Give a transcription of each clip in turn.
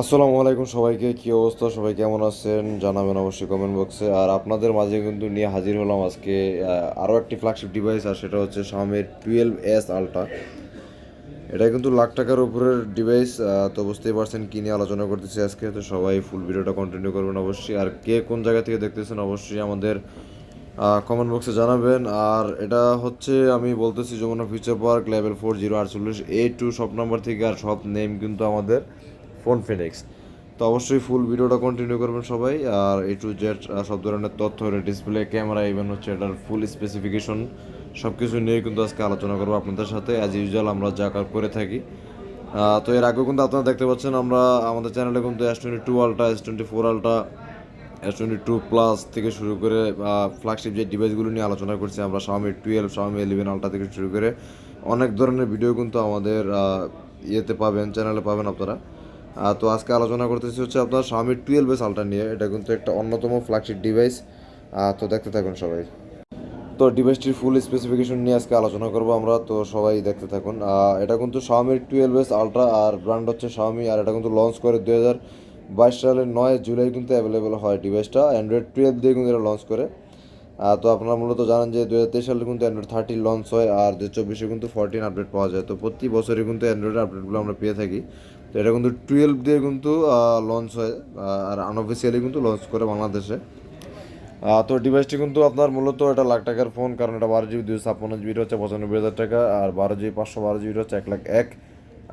আসসালামু আলাইকুম সবাইকে, কী অবস্থা? সবাই কেমন আছেন? জানাবেন অবশ্যই কমেন্ট বক্সে আর আপনাদের মাঝে কিন্তু নিয়ে হাজির হলাম আজকে আরও একটি ফ্ল্যাগশিপ ডিভাইস আর সেটা হচ্ছে শাওমির টুয়েলভ এস আলট্রা এটা কিন্তু লাখ টাকার উপরের ডিভাইস তো বুঝতেই পারছেন কী নিয়ে আলোচনা করতেছি আজকে। তো সবাই ফুল ভিডিওটা কন্টিনিউ করবেন অবশ্যই। আর কে কোন জায়গা থেকে দেখতেছেন অবশ্যই আমাদের কমেন্ট বক্সে জানাবেন। আর এটা হচ্ছে আমি বলতেছি Jamuna future park level four zero আটচল্লিশ এ টু শপ নাম্বার থেকে, আর সব নেম কিন্তু আমাদের। ফোন ফিনিক্স তো অবশ্যই ফুল ভিডিওটা কন্টিনিউ করবেন সবাই। আর এ টু জেড সব ধরনের তথ্য ডিসপ্লে ক্যামেরা ইভেন হচ্ছে এটার ফুল স্পেসিফিকেশন সব কিছু নিয়ে কিন্তু আজকে আলোচনা করব আপনাদের সাথে। অ্যাজ ইউজুয়াল আমরা যা করে থাকি। তো এর আগেও কিন্তু আপনারা দেখতে পাচ্ছেন, আমরা আমাদের চ্যানেলে কিন্তু S twenty two ultra S twenty four ultra S twenty two plus থেকে শুরু করে ফ্ল্যাগশিপ যে ডিভাইসগুলো নিয়ে আলোচনা করছি, আমরা Xiaomi twelve Xiaomi eleven ultra থেকে শুরু করে অনেক ধরনের ভিডিও কিন্তু আমাদের ইয়েতে পাবেন চ্যানেলে পাবেন আপনারা। তো আজকে আলোচনা করতেছি হচ্ছে আপনার শাওমি টুয়েলভ এস আলট্রা নিয়ে। এটা কিন্তু একটা অন্যতম ফ্ল্যাগশিপ ডিভাইস তো দেখতে থাকুন সবাই। তো ডিভাইসটির ফুল স্পেসিফিকেশন নিয়ে আজকে আলোচনা করব আমরা, তো সবাই দেখতে থাকুন। এটা কিন্তু শাওমির টুয়েলভ এস আলট্রা আর ব্র্যান্ড হচ্ছে শাওমি আর এটা কিন্তু লঞ্চ করে দুই হাজার বাইশ সালের নয় জুলাই কিন্তু অ্যাভেলেবেল হয় ডিভাইসটা অ্যান্ড্রয়েড টুয়েলভ দিয়ে কিন্তু এটা লঞ্চ করে। তো আপনারা মূলত জানেন যে দু হাজার তেইশ সালে কিন্তু অ্যান্ড্রয়েড থার্টি লঞ্চ হয় আর দু চব্বিশে কিন্তু ফোরটিন আপডেট পাওয়া যায়। তো প্রতি বছরই কিন্তু অ্যান্ড্রয়েড আপডেটগুলো আমরা পেয়ে থাকি। তো এটা কিন্তু টুয়েলভ দিয়ে কিন্তু লঞ্চ হয় আর আনঅফিসিয়ালি কিন্তু লঞ্চ করে বাংলাদেশে। তো ডিভাইসটি কিন্তু আপনার মূলত এটা লাখ টাকার ফোন কারণ এটা বারো জিবি দুশো ছাপ্পান্ন জিবিটা হচ্ছে পঁচানব্বই হাজার টাকা, আর বারো জিবি, পাঁচশো বারো জিবিটা হচ্ছে এক লাখ এক,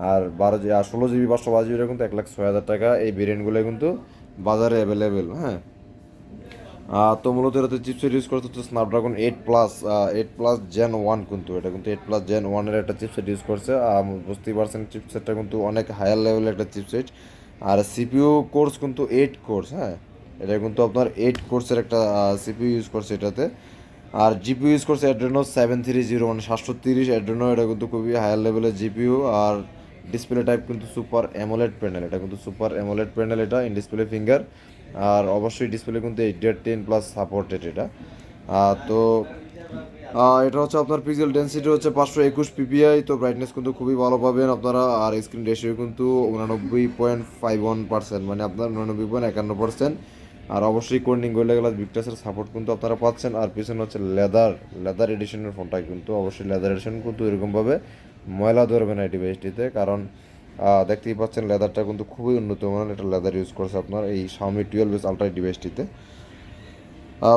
আর বারো জিবি আর ষোলো জিবি, পাঁচশো বারো জিবিটা কিন্তু এক লাখ ছয় হাজার টাকা। এই ভেরিয়েন্টগুলো কিন্তু বাজারে অ্যাভেলেবেল হ্যাঁ। তো মূলত এটাতে চিপসেট ইউজ করতে হচ্ছে Snapdragon eight plus eight plus gen one কিন্তু, এটা কিন্তু এইট প্লাস জেন ওয়ানের একটা চিপসেট ইউজ করছে। বুঝতেই পারছেন চিপসেটটা কিন্তু অনেক হায়ার লেভেলের একটা চিপসেট আর সিপিইউ কোর্স কিন্তু এইট কোর্স হ্যাঁ? এটা কিন্তু আপনার এইট কোর্সের একটা সিপিইউ ইউজ করছে এটাতে। আর জিপিইউ ইউজ করছে অ্যাড্রেনো সেভেন থ্রি জিরো মানে সাতশো তিরিশ অ্যাড্রেনো এটা কিন্তু খুবই হায়ার লেভেলের জিপিউ আর ডিসপ্লে টাইপ কিন্তু সুপার অ্যামোলেড প্যানেল এটা কিন্তু সুপার অ্যামোলেড প্যানেল এটা ইন ডিসপ্লে ফিঙ্গার আর অবশ্যই ডিসপ্লে কিন্তু এইট ডেড টেন প্লাস সাপোর্টেড এটা। তো এটা হচ্ছে আপনার পিক্সেল ডেন্সিটি হচ্ছে পাঁচশো একুশ পিপিআই তো ব্রাইটনেস কিন্তু খুবই ভালো পাবেন আপনারা। আর স্ক্রিন রেশিও কিন্তু উনানব্বই পয়েন্ট ফাইভ ওয়ান পার্সেন্ট মানে আপনার উনানব্বই পয়েন্ট একান্ন পার্সেন্ট আর অবশ্যই কোর্নিং গোল্ডে গ্লাস বিগটাসের সাপোর্ট কিন্তু আপনারা পাচ্ছেন। আর পিছনে হচ্ছে লেদার লেদার এডিশনের ফোনটা কিন্তু অবশ্যই লেদার এডিশন কিন্তু এরকমভাবে ময়লা ধরবে না এই ডিভাইসটিতে কারণ দেখতেই পাচ্ছেন লেদারটা কিন্তু খুবই উন্নত মানের এটা লেদার ইউজ করছে আপনার এই শাওমি টুয়েলভ এস আলট্রা ডিভাইসটিতে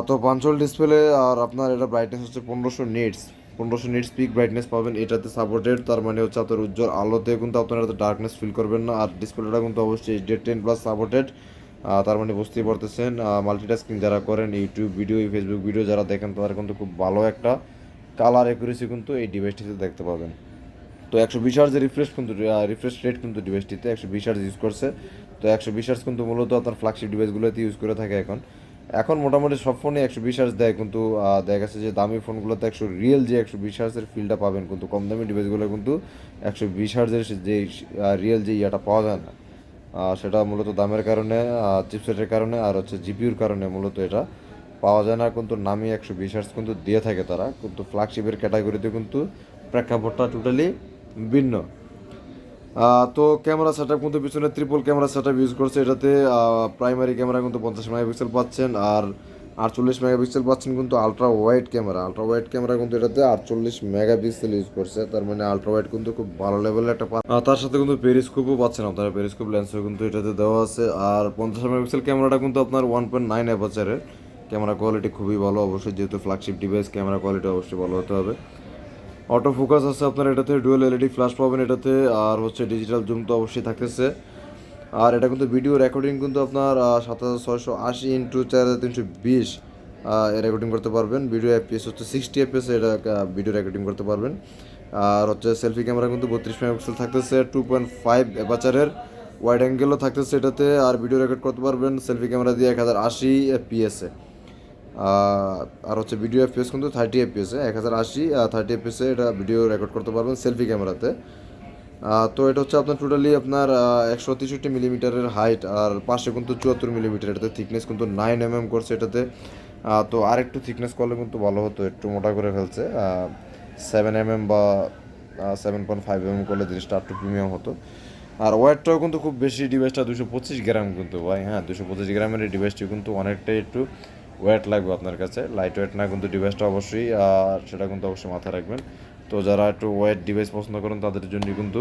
তো পাঞ্চল ডিসপ্লে আর আপনার এটা ব্রাইটনেস হচ্ছে পনেরোশো নিটস পনেরোশো নিটস পিক ব্রাইটনেস পাবেন, এটাতে সাপোর্টেড তার মানে হচ্ছে আপনার উজ্জ্বল আলোতে কিন্তু আপনারা ডার্কনেস ফিল করবেন না। আর ডিসপ্লেটা কিন্তু অবশ্যই ডেড টেন প্লাস সাপোর্টেড তার মানে বুঝতেই পারতেছেন মাল্টিটাস্কিং যারা করেন ইউটিউব ভিডিও ফেসবুক ভিডিও যারা দেখেন, তারা কিন্তু খুব ভালো একটা কালার অ্যাকুরেসি কিন্তু এই ডিভাইসটিতে দেখতে পাবেন। তো একশো বিশ হার্জের রিফ্রেশ কিন্তু রিফ্রেশ রেট কিন্তু ডিভাইসটিতে একশো বিশ হার্জ ইউজ করছে। তো একশো বিশ হার্জ কিন্তু মূলত আপনার ফ্ল্যাগশিপ ডিভাইসগুলোতে ইউজ করে থাকে এখন। এখন মোটামুটি সব ফোনে একশো বিশ হার্জ দেয় কিন্তু দেখা গেছে যে দামি ফোনগুলোতে একশো রিয়েল যে একশো বিশ হার্জের ফিলটা পাবেন কিন্তু, কম দামি ডিভাইসগুলো কিন্তু একশো বিশ হার্জের যে রিয়েল যে ইয়াটা পাওয়া যায় না। সেটা মূলত দামের কারণে চিপসেটের কারণে আর হচ্ছে জিপিউর কারণে মূলত এটা পাওয়া যায় না। কিন্তু নামি একশো বিশ হার্জ কিন্তু দিয়ে থাকে তারা। কিন্তু ফ্ল্যাগশিপের ক্যাটাগরিতে কিন্তু প্রেক্ষাপটটা টোটালি ভিন্ন। তো ক্যামেরা সেট আপ কিন্তু পিছনে ত্রিপল ক্যামেরা সেট ইউজ করছে। এটাতে প্রাইমারি ক্যামেরা কিন্তু পঞ্চাশ মেগাপিক্সেল পাচ্ছেন আর আটচল্লিশ মেগাপিক্সেল পাচ্ছেন কিন্তু ultra wide camera. Ultra wide camera কিন্তু এটাতে আটচল্লিশ মেগাপিক্সেল ইউজ করছে। তার মানে আলট্রা ওয়াইড কিন্তু খুব ভালো লেভেলের একটা তার সাথে কিন্তু পেরিস্কোপও পাচ্ছেন আপনারা। পেরিস্কোপ লেন্সও কিন্তু এটাতে দেওয়া আছে। আর পঞ্চাশ মেগাপিক্সেল ক্যামেরাটা কিন্তু আপনার ওয়ান পয়েন্ট নাইন অ্যাপাচারের ক্যামেরা কোয়ালিটি খুবই ভালো। অবশ্যই যেহেতু ফ্ল্যাগশিপ ডিভাইস ক্যামেরা কোয়ালিটি অবশ্যই ভালো হতে হবে। অটো ফোকাস আছে আপনার, এটাতে ডুয়েল এলইডি ফ্ল্যাশ পাবেন এটাতে, আর হচ্ছে ডিজিটাল জুম তো অবশ্যই থাকতেছে। আর এটা কিন্তু ভিডিও রেকর্ডিং কিন্তু আপনার সাত হাজার ছয়শো আশি ইন্টু চার হাজার তিনশো বিশ রেকর্ডিং করতে পারবেন। ভিডিও এফপিএস হচ্ছে সিক্সটি এফপিএস এটা ভিডিও রেকর্ডিং করতে পারবেন। আর হচ্ছে সেলফি ক্যামেরা কিন্তু বত্রিশ মেগাপিক্সেল থাকতেছে টু পয়েন্ট ফাইভ অ্যাপাচারের ওয়াইড অ্যাঙ্গেলও থাকতেছে এটাতে, আর ভিডিও রেকর্ড করতে পারবেন সেলফি ক্যামেরা দিয়ে এক হাজার আশি এফপিএসে আর হচ্ছে ভিডিও এফপিএস কিন্তু থার্টি এফপিএসে এক হাজার আশি থার্টি এফপিএসে এটা ভিডিও রেকর্ড করতে পারবেন সেলফি ক্যামেরাতে তো এটা হচ্ছে আপনার টোটালি আপনার একশো তেষট্টি মিলিমিটারের হাইট আর পাশে কিন্তু চুয়াত্তর মিলিমিটার এটাতে থিকনেস কিন্তু নাইন এম এম করছে এটাতে। তো আর একটু থিকনেস করলে কিন্তু ভালো হতো, একটু মোটা করে ফেলছে। সেভেন এম এম বা সেভেন পয়েন্ট ফাইভ এম করলে জিনিসটা একটু প্রিমিয়াম হতো। আর ওয়েটটাও কিন্তু খুব বেশি ডিভাইসটা দুশো পঁচিশ গ্রাম কিন্তু ভাই হ্যাঁ দুশো পঁচিশ গ্রামের এই ডিভাইসটি কিন্তু অনেকটাই একটু ওয়েট লাগবে আপনার কাছে লাইট ওয়েট না কিন্তু ডিভাইসটা অবশ্যই, আর সেটা কিন্তু অবশ্যই মাথায় রাখবেন। তো যারা একটু ওয়েট ডিভাইস পছন্দ করেন, তাদের জন্য কিন্তু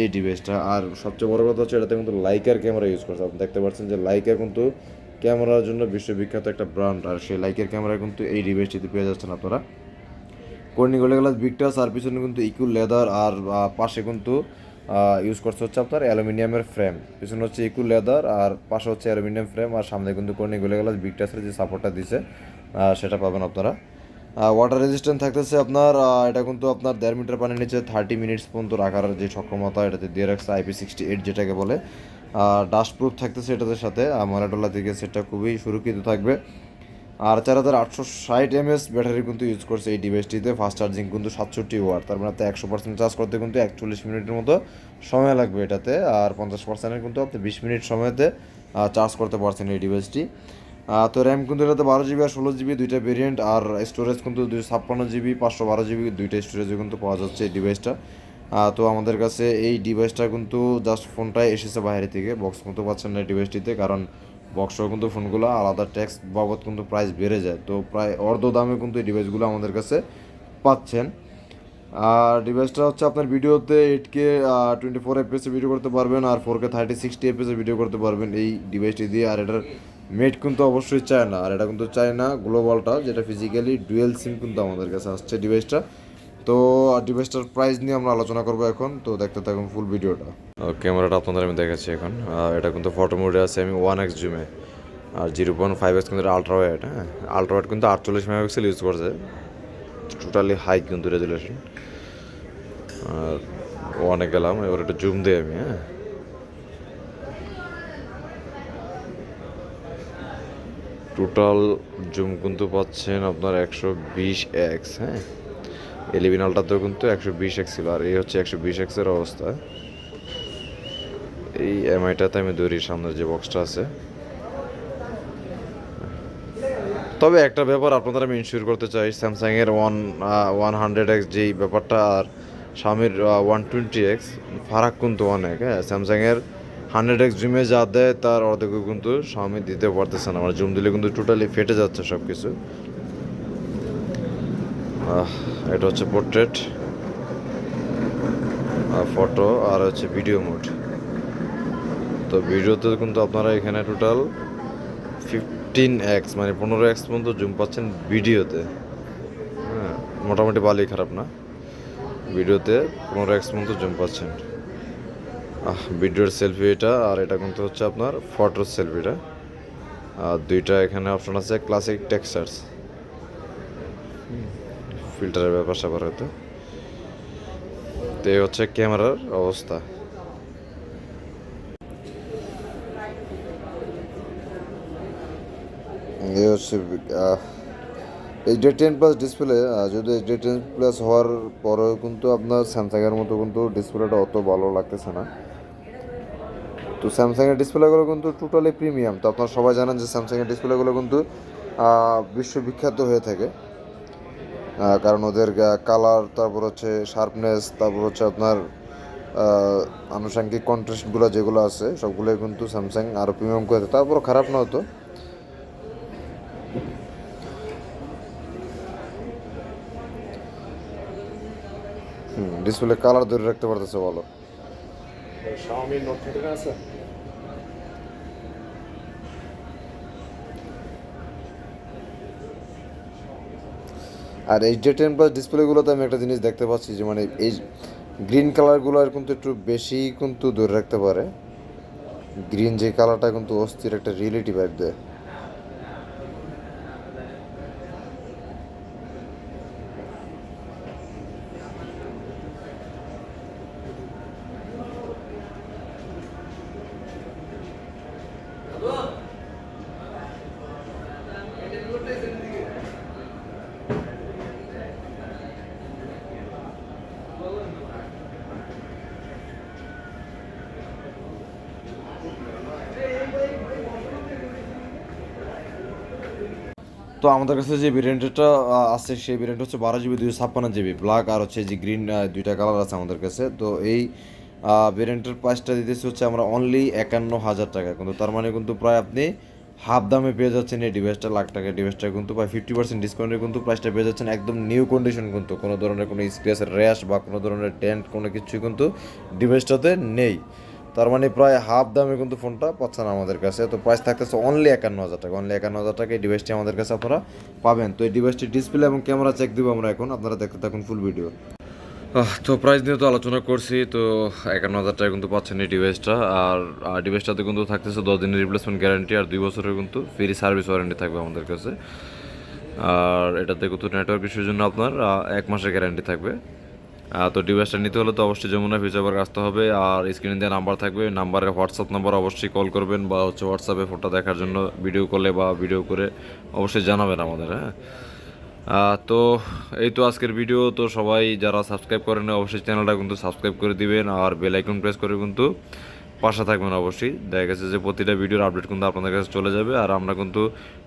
এই ডিভাইসটা আর সবচেয়ে বড় কথা হচ্ছে, এটাতে কিন্তু লাইকার ক্যামেরা ইউজ করছে। আপনি দেখতে পাচ্ছেন যে লাইকা কিন্তু ক্যামেরার জন্য বিশ্ববিখ্যাত একটা ব্র্যান্ড আর সেই লাইকের ক্যামেরা কিন্তু এই ডিভাইসটিতে পেয়ে যাচ্ছেন আপনারা। কর্নি গোলে গ্লাস বিগটাস আর পিছনে কিন্তু ইকুল লেদার আর পাশে কিন্তু ইউজ করছে হচ্ছে আপনার অ্যালুমিনিয়ামের ফ্রেম পিছনে হচ্ছে ইকু লেদার আর পাশে হচ্ছে অ্যালুমিনিয়াম ফ্রেম আর সামনে কিন্তু কর্নি গোলে গ্লাস বিগটাসের যে সাপোর্টটা দিছে সেটা পাবেন আপনারা। ওয়াটার রেজিস্ট্যান্ট থাকতেছে আপনার এটা কিন্তু আপনার দেড় মিটার পানির নিচে থার্টি মিনিটস পর্যন্ত রাখার যে সক্ষমতা, এটাতে দিয়ে রাখছে আইপি সিক্সটি এইট যেটাকে বলে। ডাস্ট প্রুফ থাকতেছে এটাতে সাথে মরাটোলা থেকে সেটা খুবই সুরক্ষিত থাকবে। আর চার হাজার আটশো ষাট এমএস ব্যাটারি কিন্তু ইউজ করছে এই ডিভাইসটিতে ফাস্ট চার্জিং কিন্তু সাতষট্টি ওয়ার তার মানে একশো পার্সেন্ট চার্জ করতে কিন্তু একচল্লিশ মিনিটের মতো সময় লাগবে এটাতে, আর পঞ্চাশ পার্সেন্টের কিন্তু আপনি বিশ মিনিট সময়তে চার্জ করতে পারছেন এই ডিভাইসটি তো র্যাম কিন্তু এটাতে বারো জিবি আর ষোলো জিবি দুইটা ভেরিয়েন্ট আর স্টোরেজ কিন্তু দুইশো ছাপ্পান্ন জিবি পাঁচশো বারো জিবি দুইটা স্টোরেজে কিন্তু পাওয়া যাচ্ছে এই ডিভাইসটা তো আমাদের কাছে এই ডিভাইসটা কিন্তু জাস্ট ফোনটাই এসেছে বাইরে থেকে বক্স কিন্তু পাচ্ছেন না এই ডিভাইসটিতে কারণ বক্সও কিন্তু ফোনগুলো, আলাদা ট্যাক্স বাবদ কিন্তু প্রাইস বেড়ে যায়। তো প্রায় অর্ধ দামে কিন্তু এই ডিভাইসগুলো আমাদের কাছে পাচ্ছেন। আর ডিভাইসটা হচ্ছে আপনার ভিডিওতে এইট কে টোয়েন্টি ফোর এফপিএসে ভিডিও করতে পারবেন আর ফোর কে থার্টি সিক্সটি এফপিএসে ভিডিও করতে পারবেন এই ডিভাইসটি দিয়ে। আর এটার মেট কিন্তু অবশ্যই চায় না আর এটা কিন্তু চায় না গ্লোবালটা যেটা ফিজিক্যালি ডুয়েল সিম কিন্তু আমাদের কাছে আসছে ডিভাইসটা তো ডিভাইসটার প্রাইস নিয়ে আমরা আলোচনা করব এখন, তো দেখতে থাকুন ফুল ভিডিওটা ক্যামেরাটা আপনাদের আমি দেখাচ্ছি এখন। এটা কিন্তু ফটো মোডে আছে আমি ওয়ান এক্স জুমে আর জিরো পয়েন্ট ফাইভ এক্স কিন্তু আলট্রা ওয়াইড হ্যাঁ? আলট্রা ওয়াইড কিন্তু আটচল্লিশ মেগাপিক্সেল ইউজ করছে। টোটালি হাই কিন্তু রেজুলেশন আর ওয়ানে গেলাম, এবার একটু জুম দিই আমি হ্যাঁ? টোটাল জুম কিন্তু পাচ্ছেন আপনার একশো বিশ এক্স হ্যাঁ? এলিভিন আলটাতেও কিন্তু একশো বিশ এক্স ছিল, আর এই হচ্ছে একশো বিশ এক্সের অবস্থা। এই এমআইটাতে আমি ধরি সামনের যে বক্সটা আছে। তবে একটা ব্যাপার আপনাদের আমি ইনশিওর করতে চাই স্যামসাংয়ের ওয়ান ওয়ান হান্ড্রেড এক্স যেই ব্যাপারটা আর স্বামীর ওয়ান টোয়েন্টি এক্স ফারাক কিন্তু অনেক হ্যাঁ? স্যামসাংয়ের হান্ড্রেড এক্স জুমে যা দেয়, তার অর্ধেকও কিন্তু স্বামী দিতে পারতেছে না। আমার জুম দিলে কিন্তু টোটালি ফেটে যাচ্ছে সব কিছু এটা হচ্ছে পোর্ট্রেট ফটো আর হচ্ছে ভিডিও মোড তো ভিডিওতে কিন্তু আপনারা এখানে টোটাল ফিফটিন এক্স মানে পনেরো এক্স পর্যন্ত জুম পাচ্ছেন ভিডিওতে হ্যাঁ মোটামুটি ভালোই খারাপ না। ভিডিওতে পনেরো এক্স পর্যন্ত জুম পাচ্ছেন। ভিডিওর সেলফি এটা, আর এটা কিন্তু হচ্ছে আপনার ফটোর সেলফিটা আর দুইটা এখানে অপশন আছে ক্লাসিক টেক্সচার্স ফিল্টারের ব্যাপার স্যাপার হয়তো। তো এই হচ্ছে ক্যামেরার অবস্থা। এই হচ্ছে এইচডি টেন প্লাস ডিসপ্লে যদি এইচডি টেন প্লাস হওয়ার পরেও কিন্তু আপনার স্যামসাংয়ের মতো কিন্তু ডিসপ্লেটা অত ভালো লাগতেছে না। তো স্যামসাংয়ের ডিসপ্লেগুলো কিন্তু টোটালি প্রিমিয়াম তো আপনারা সবাই জানেন যে স্যামসাংয়ের ডিসপ্লেগুলো কিন্তু বিশ্ববিখ্যাত হয়ে থাকে। কারণ ওদের কালার তারপর হচ্ছে শার্পনেস তারপর হচ্ছে আপনার আনুষঙ্গিক কন্ট্রাস্টগুলো যেগুলো আছে, সবগুলোই কিন্তু স্যামসাং আরও প্রিমিয়াম করে থাকে তারপরও খারাপ না হতো ডিসপ্লে কালার ধরে রাখতে পারতেছে ভালো। Xiaomi Note 30 আছে? আর এইচ ডি টেন প্লাস ডিসপ্লেগুলোতে আমি একটা জিনিস দেখতে পাচ্ছি যে মানে এই গ্রিন কালারগুলো আর কিন্তু একটু বেশি কিন্তু ধরে রাখতে পারে। গ্রিন যে কালারটা কিন্তু অস্থির একটা রিয়েলিটি ভাইব দেয়। তো আমাদের কাছে যে ভেরিয়েন্টটা আছে, সেই ভেরিয়েন্ট হচ্ছে বারো জিবি দুইশো ছাপ্পান্ন জিবি ব্ল্যাক আর হচ্ছে যে গ্রিন দুইটা কালার আছে আমাদের কাছে। তো এই ভেরিয়েন্টের প্রাইসটা দিতেছি হচ্ছে আমরা অনলি একান্ন হাজার টাকা। কিন্তু তার মানে কিন্তু প্রায় আপনি হাফ দামে পেয়ে যাচ্ছেন এই ডিভাইসটা লাখ টাকা ডিভাইসটা কিন্তু প্রায় ফিফটি পার্সেন্ট ডিসকাউন্টে কিন্তু প্রাইসটা পেয়ে যাচ্ছেন একদম নিউ কন্ডিশন কিন্তু। কোনো ধরনের কোনো স্ক্রেচ র্যাশ বা কোনো ধরনের ডেন্ট কোনো কিছুই কিন্তু ডিভাইসটাতে নেই। তার মানে প্রায় হাফ দামে কিন্তু ফোনটা পাচ্ছেন আমাদের কাছে। তো প্রাইস থাকতেছে অনলি একান্ন হাজার টাকা অনলি একান্ন হাজার টাকা এই ডিভাইসটি আমাদের কাছে আপনারা পাবেন। তো এই ডিভাইসটি ডিসপ্লে এবং ক্যামেরা চেক দিব আমরা এখন, আপনারা দেখতে থাকুন ফুল ভিডিও তো প্রাইস নিয়ে তো আলোচনা করছি, তো একান্ন হাজার টাকা কিন্তু পাচ্ছেন এই ডিভাইসটা আর ডিভাইসটাতে কিন্তু থাকতেছে দশ দিনের রিপ্লেসমেন্ট গ্যারান্টি আর দুই বছরের কিন্তু ফ্রি সার্ভিস ওয়ারেন্টি থাকবে আমাদের কাছে। আর এটাতে কিন্তু নেটওয়ার্ক ইস্যুর জন্য আপনার এক মাসের গ্যারান্টি থাকবে। তো ডিভাইসটা নিতে হলে তো অবশ্যই যমুনা ফিউচার আসতে হবে, আর স্ক্রিনে দেওয়া নাম্বার থাকবে নাম্বারে হোয়াটসঅ্যাপ নাম্বার অবশ্যই কল করবেন বা হচ্ছে হোয়াটসঅ্যাপে ফোনটা দেখার জন্য ভিডিও কলে বা ভিডিও করে অবশ্যই জানাবেন আমাদের হ্যাঁ? তো এই তো আজকের ভিডিও তো সবাই যারা সাবস্ক্রাইব করেন অবশ্যই চ্যানেলটা কিন্তু সাবস্ক্রাইব করে দিবেন, আর বেল আইকন প্রেস করে কিন্তু। পাশে থাকবেন অবশ্যই। দেখা গেছে যে প্রতিটা ভিডিওর আপডেট কিন্তু আপনাদের কাছে চলে যাবে আর আমরা কিন্তু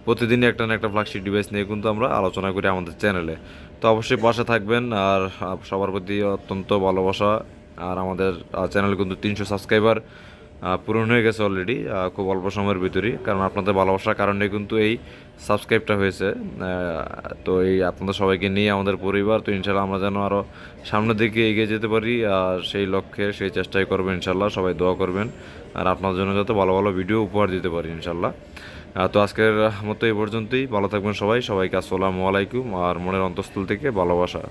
প্রতিদিনই একটা না একটা ফ্ল্যাগশিপ ডিভাইস নিয়ে কিন্তু আমরা আলোচনা করি আমাদের চ্যানেলে তো অবশ্যই পাশে থাকবেন আর সবার প্রতি অত্যন্ত ভালোবাসা। আর আমাদের চ্যানেল কিন্তু তিনশো সাবস্ক্রাইবার পূরণ হয়ে গেছে অলরেডি খুব অল্প সময়ের ভিতরেই। কারণ আপনাদের ভালোবাসার কারণে কিন্তু এই সাবস্ক্রাইবটা হয়েছে। তো এই আপনাদের সবাইকে নিয়ে আমাদের পরিবার, তো ইনশাল্লাহ আমরা যেন আরও সামনের দিকে এগিয়ে যেতে পারি। আর সেই লক্ষ্যে, সেই চেষ্টাই করবেন ইনশাল্লাহ সবাই দোয়া করবেন। আর আপনার জন্য যাতে ভালো ভালো ভিডিও উপহার দিতে পারি ইনশাল্লাহ তো আজকের মতো এই পর্যন্তই। ভালো থাকবেন সবাই। সবাইকে আসসালামু আলাইকুম। আর মনের অন্তঃস্থল থেকে ভালোবাসা।